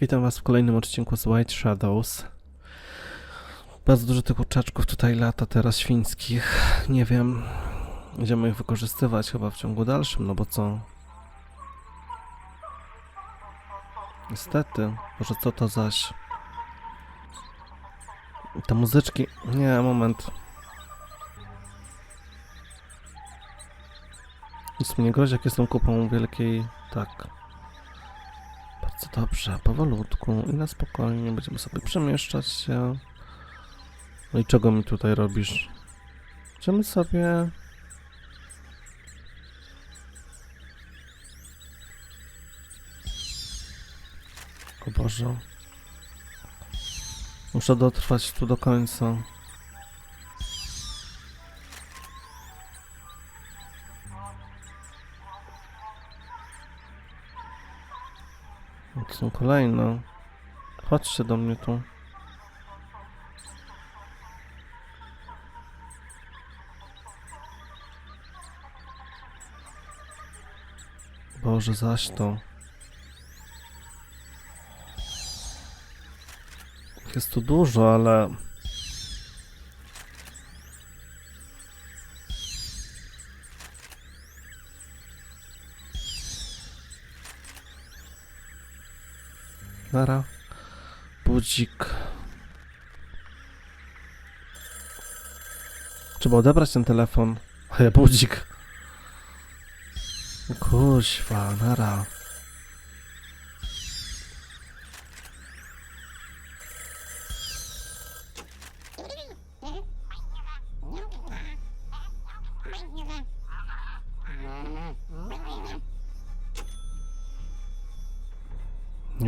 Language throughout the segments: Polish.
Witam Was w kolejnym odcinku z White Shadows. Bardzo dużo tych kurczaczków tutaj lata teraz świńskich. Nie wiem, będziemy ich wykorzystywać chyba w ciągu dalszym, no bo co? Niestety, może co to zaś? Te muzyczki... Nie, moment. Nic mi nie grozi, jak jestem kupą wielkiej... Tak. Bardzo dobrze, powolutku i na spokojnie będziemy sobie przemieszczać się. No i czego mi tutaj robisz? Będziemy sobie... O Boże. Muszę dotrwać tu do końca. Kolejne. Chodźcie do mnie tu. Boże, zaś to. Jest tu dużo, ale... Nara. Budzik. Trzeba odebrać ten telefon. Budzik. Kuźwa, nara.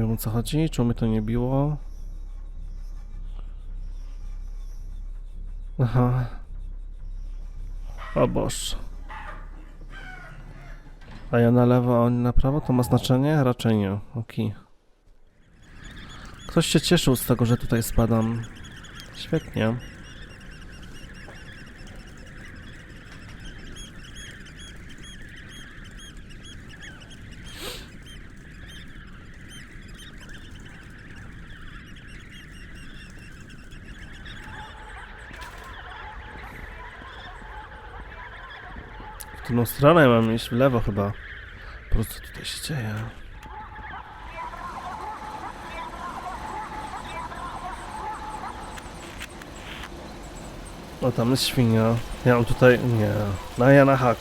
Nie wiem o co chodzi, czemu mnie to nie biło. Aha. O Boż. A ja na lewo, a oni na prawo? To ma znaczenie? Raczej nie. Okej. Ktoś się cieszył z tego, że tutaj spadam. Świetnie. Którą stronę mam iść? W lewo chyba. Po prostu tutaj się dzieje? O, tam jest świnia. Ja mam tutaj... Nie. No na hak.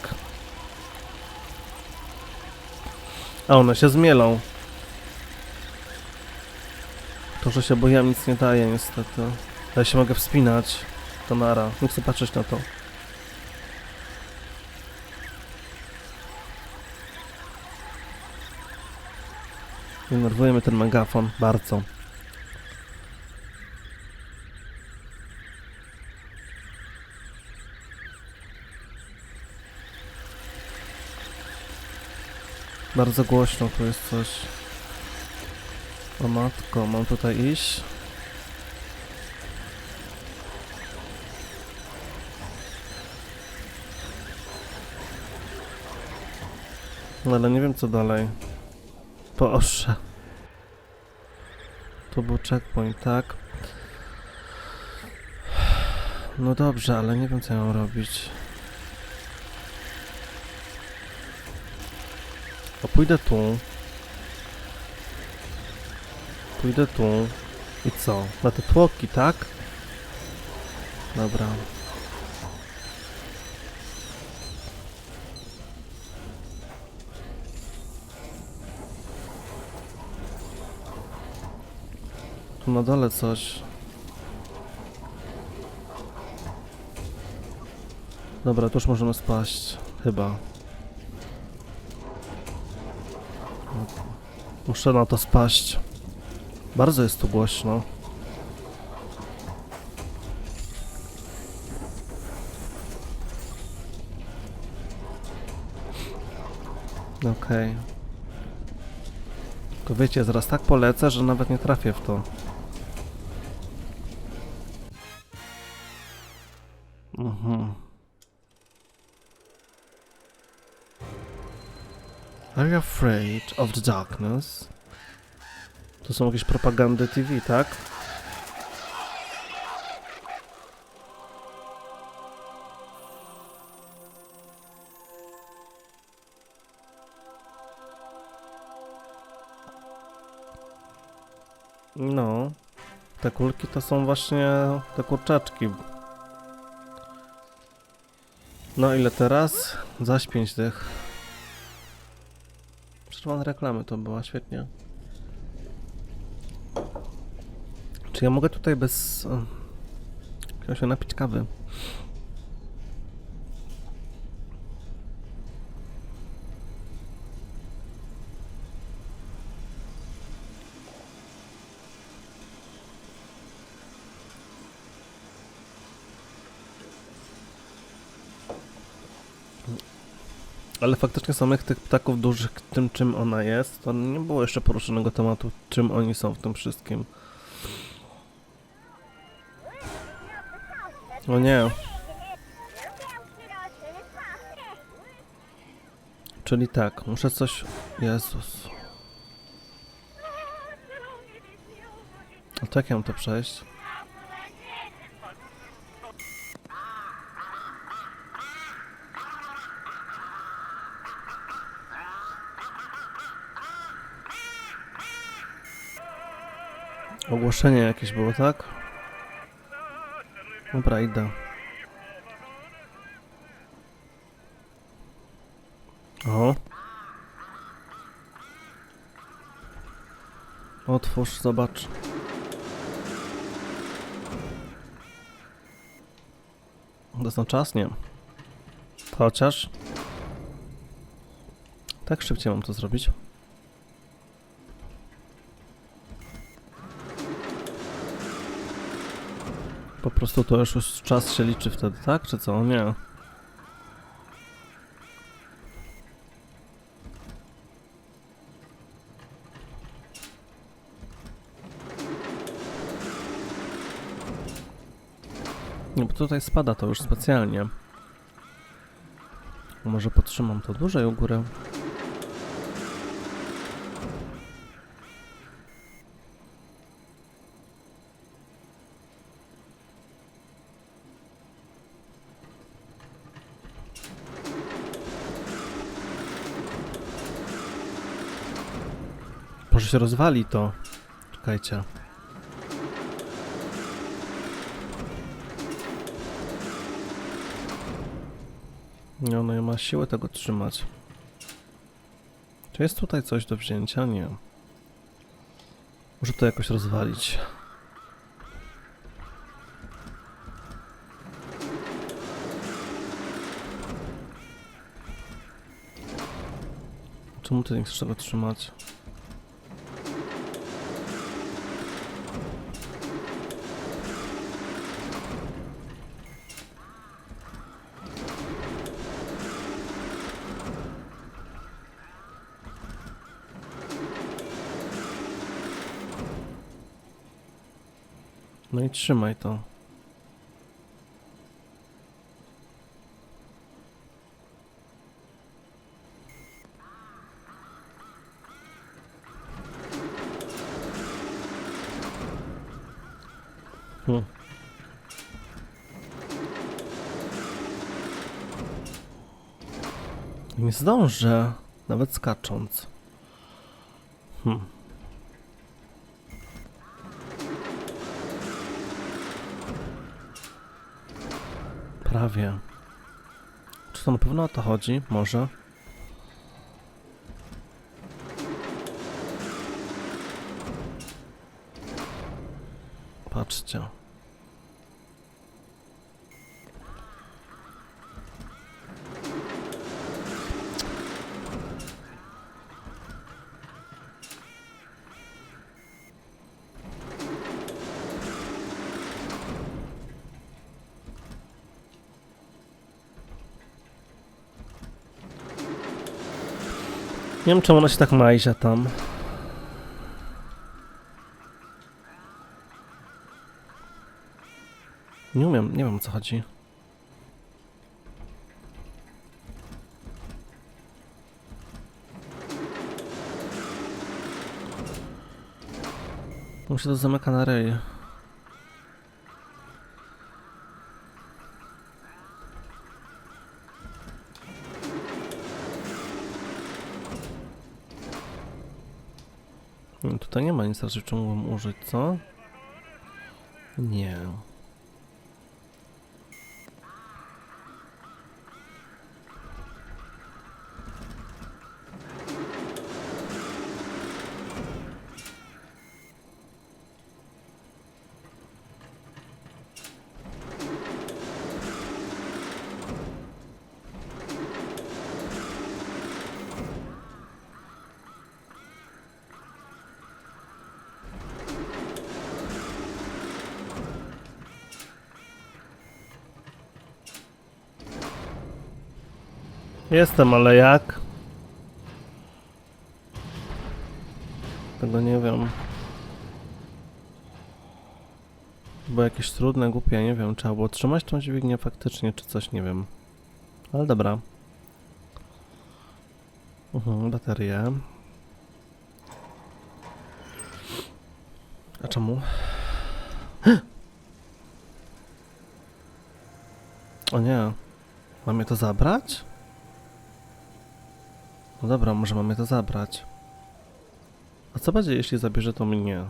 A one się zmielą. To, że się boję, nic nie daje niestety. Ja się mogę wspinać. To nara. Nie chcę patrzeć na to. Denerwuje mnie ten megafon bardzo. Bardzo głośno tu jest coś. O matko, mam tutaj iść? No ale nie wiem co dalej. Boże. Tu był checkpoint, tak? No dobrze, ale nie wiem co ja mam robić. O, pójdę tu. Pójdę tu. I co? Na te tłoki, tak? Dobra. Tu na dole coś. Dobra, tu już możemy spaść. Chyba. Muszę na to spaść. Bardzo jest tu głośno. Okej. Tylko wiecie, zaraz tak polecę, że nawet nie trafię w to. You afraid of the darkness? To są jakieś propagandy TV, tak? No, te kulki to są właśnie te kurczaczki. No ile teraz? Zaś pięć tych. Przerwane reklamy to była, świetnie. Czy ja mogę tutaj bez... Chciałem się napić kawy. Ale faktycznie samych tych ptaków dużych, tym czym ona jest, to nie było jeszcze poruszonego tematu, czym oni są w tym wszystkim. O nie. Czyli tak, muszę coś... Jezus. A to jak ja mam to przejść? Ogłoszenie jakieś było, tak? Dobra, idę. O. Otwórz, zobacz. Na czas? Nie. Chociaż... Tak szybciej mam to zrobić. Po prostu to już, już czas się liczy wtedy, tak? Czy co? Nie. Nie, bo tutaj spada to już specjalnie. Może podtrzymam to dłużej u góry. Się rozwali to. Czekajcie. Nie, ono nie ma siły tego trzymać. Czy jest tutaj coś do wzięcia? Nie. Muszę to jakoś rozwalić. Czemu ty nie chcesz tego trzymać? No i trzymaj to. Hmm. Nie zdążę, nawet skacząc. Hmm. Prawie. Czy to na pewno o to chodzi? Może. Patrzcie. Nie wiem czemu ona się tak majzia tam. Nie umiem, nie wiem o co chodzi. Mu się to zamyka na ryj. Tutaj nie ma nic raczej czemu mógłbym użyć, co? Nie. Jestem, ale jak? Tego nie wiem. Było jakieś trudne, głupie, nie wiem. Trzeba było trzymać tą dźwignię faktycznie, czy coś, nie wiem. Ale dobra. Mhm, baterie. A czemu? O nie. Mam je to zabrać? No dobra, może mamy to zabrać. A co będzie, jeśli zabierze to mnie?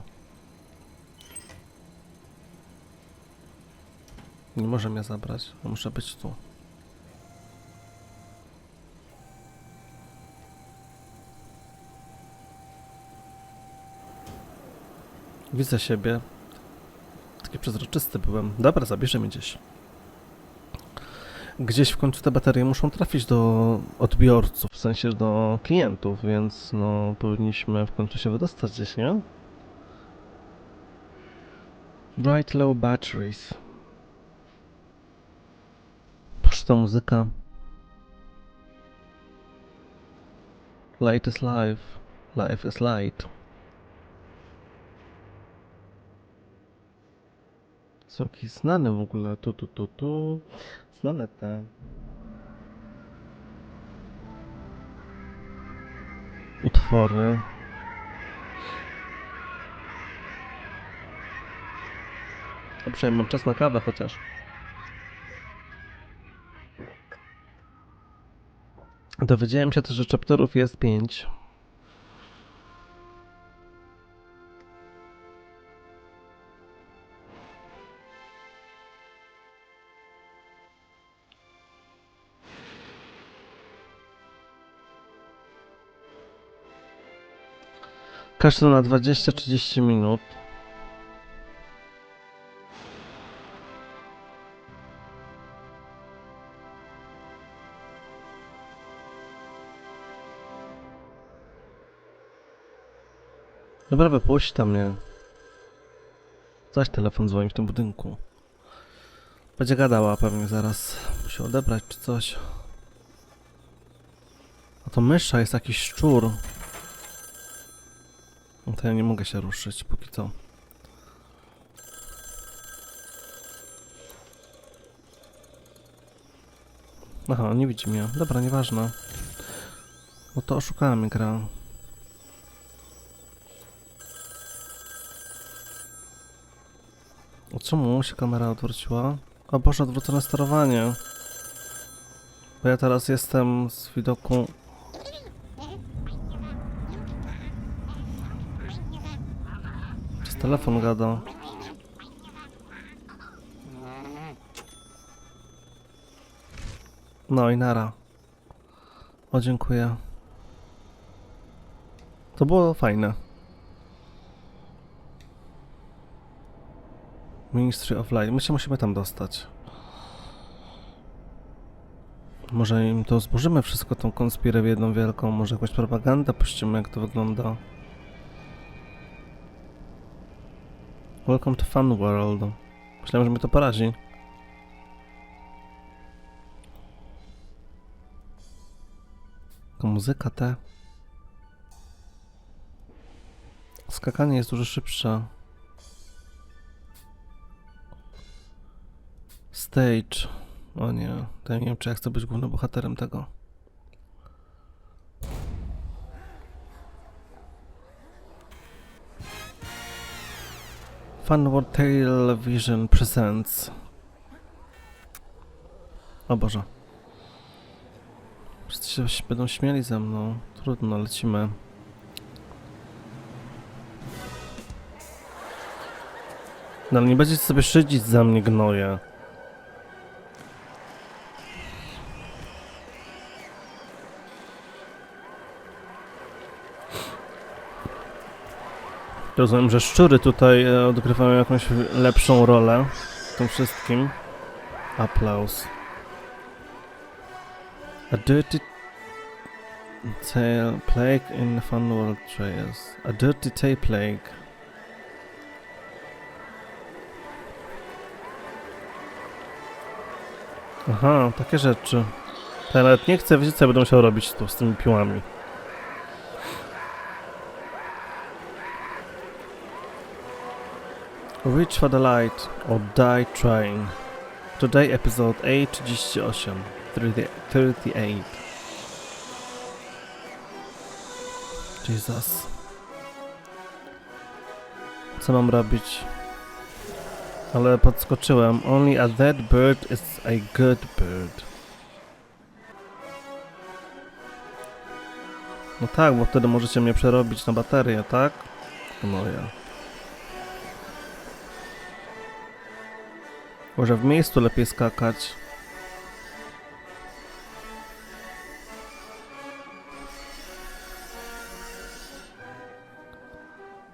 Nie może mnie zabrać. Muszę być tu. Widzę siebie. Taki przezroczysty byłem. Dobra, zabierze mnie gdzieś. Gdzieś w końcu te baterie muszą trafić do odbiorców, sensie do klientów, więc no powinniśmy w końcu się wydostać gdzieś, nie? Bright low batteries. Proszę ta muzyka. Light is life. Life is light. Są jakieś znane w ogóle. Tu, tu, tu, tu. Znane te. Utwory. Dobrze, mam czas na kawę chociaż. Dowiedziałem się też, że chapterów jest 5. Każdy na 20-30 minut. Dobra, wypuść tam mnie. Zaś telefon dzwoni w tym budynku. Będzie gadała pewnie zaraz. Musi odebrać czy coś. A to mysza jest jakiś szczur. No to ja nie mogę się ruszyć póki co. Aha, nie widzi mnie. Dobra, nieważne. No to oszukała mnie gra. O czemu się kamera odwróciła? O Boże, odwrócone sterowanie. Bo ja teraz jestem z widoku... telefon gada. No i nara. O, dziękuję. To było fajne. Ministry of Light. My się musimy tam dostać. Może im to zburzymy wszystko, tą konspirę w jedną wielką. Może jakąś propagandę puścimy, jak to wygląda. Welcome to Fun World. Myślałem, że mnie to porazi. Taka muzyka te. Skakanie jest dużo szybsze. Stage. O nie, to ja nie wiem, czy ja chcę być głównym bohaterem tego. Funworld Television Presents. O Boże. Wszyscy się będą śmieli ze mną. Trudno, lecimy. No ale nie będziecie sobie szydzić za mnie gnoje. Rozumiem, że szczury tutaj e, odgrywają jakąś lepszą rolę w tym wszystkim. Aplauz. A dirty tail plague in Fun World Trails. A dirty tail plague. Aha, takie rzeczy. Ja nawet nie chcę wiedzieć, co będę musiał robić tu z tymi piłami. Reach for the light or die trying. Today episode 838. 30 38. Jesus. Co mam robić? Ale podskoczyłem. Only a dead bird is a good bird. No tak, bo wtedy możecie mnie przerobić na baterię, tak? No ja. Może w miejscu lepiej skakać.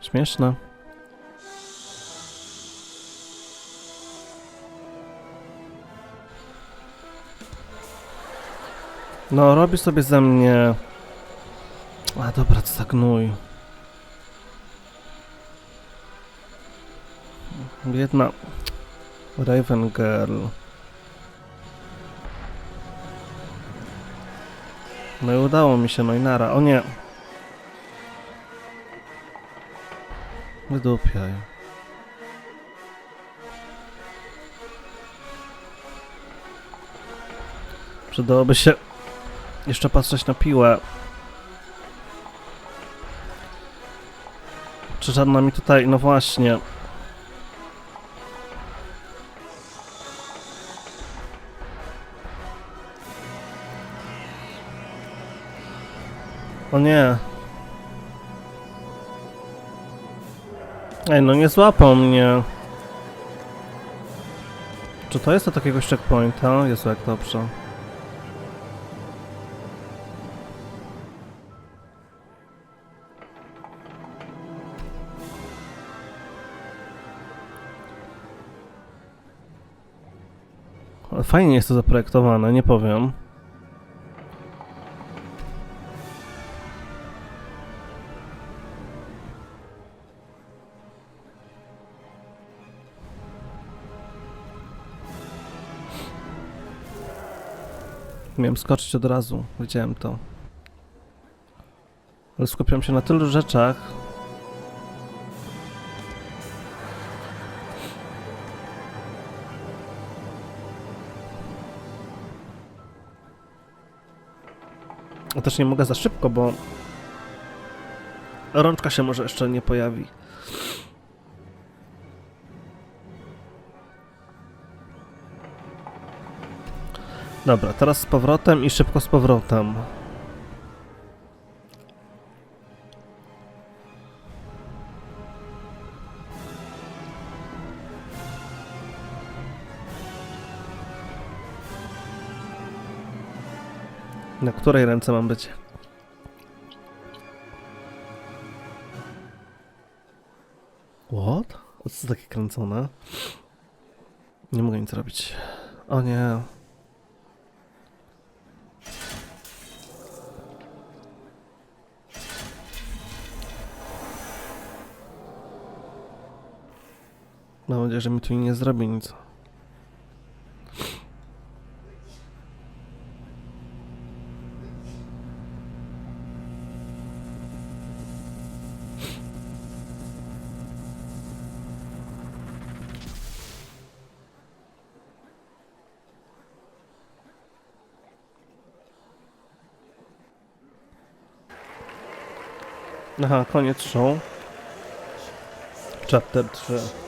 Śmieszne. No, robi sobie ze mnie... A dobra, co za gnój. Raven Girl. No i udało mi się, no i nara. O nie! Wydupiaj. Przydałoby się jeszcze patrzeć na piłę. Czy żadna mi tutaj, no właśnie. O nie. Ej, no nie złapał mnie. Czy to jest od jakiegoś checkpointa? Jezu, jak dobrze. Fajnie jest to zaprojektowane, nie powiem. Miałem skoczyć od razu, wiedziałem to. Ale skupiam się na tylu rzeczach. A też nie mogę za szybko, bo rączka się może jeszcze nie pojawi. Dobra, teraz z powrotem i szybko z powrotem. Na której ręce mam być? What? O co takie kręcone? Nie mogę nic robić. O nie. Mam nadzieję, że mi tu nie zrobi nic. Aha, koniec show. Chapter 3.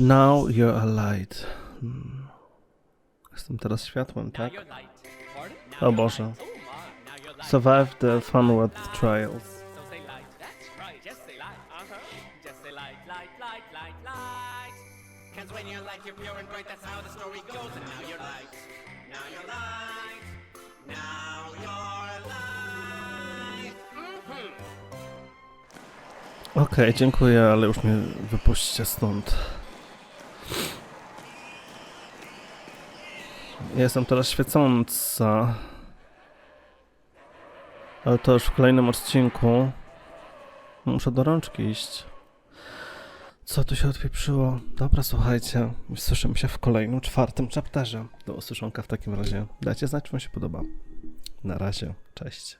Now you're a light. Jestem teraz światłem, tak? O Boże. Survive the Funward Trials. Okej, dziękuję, ale już mnie wypuśćcie stąd. Jestem teraz świecąca. Ale to już w kolejnym odcinku. Muszę do rączki iść. Co tu się odpieprzyło? Dobra, słuchajcie. Słyszymy się w kolejnym, czwartym chapterze. Do usłyszonka w takim razie. Dajcie znać, czy wam się podoba. Na razie. Cześć.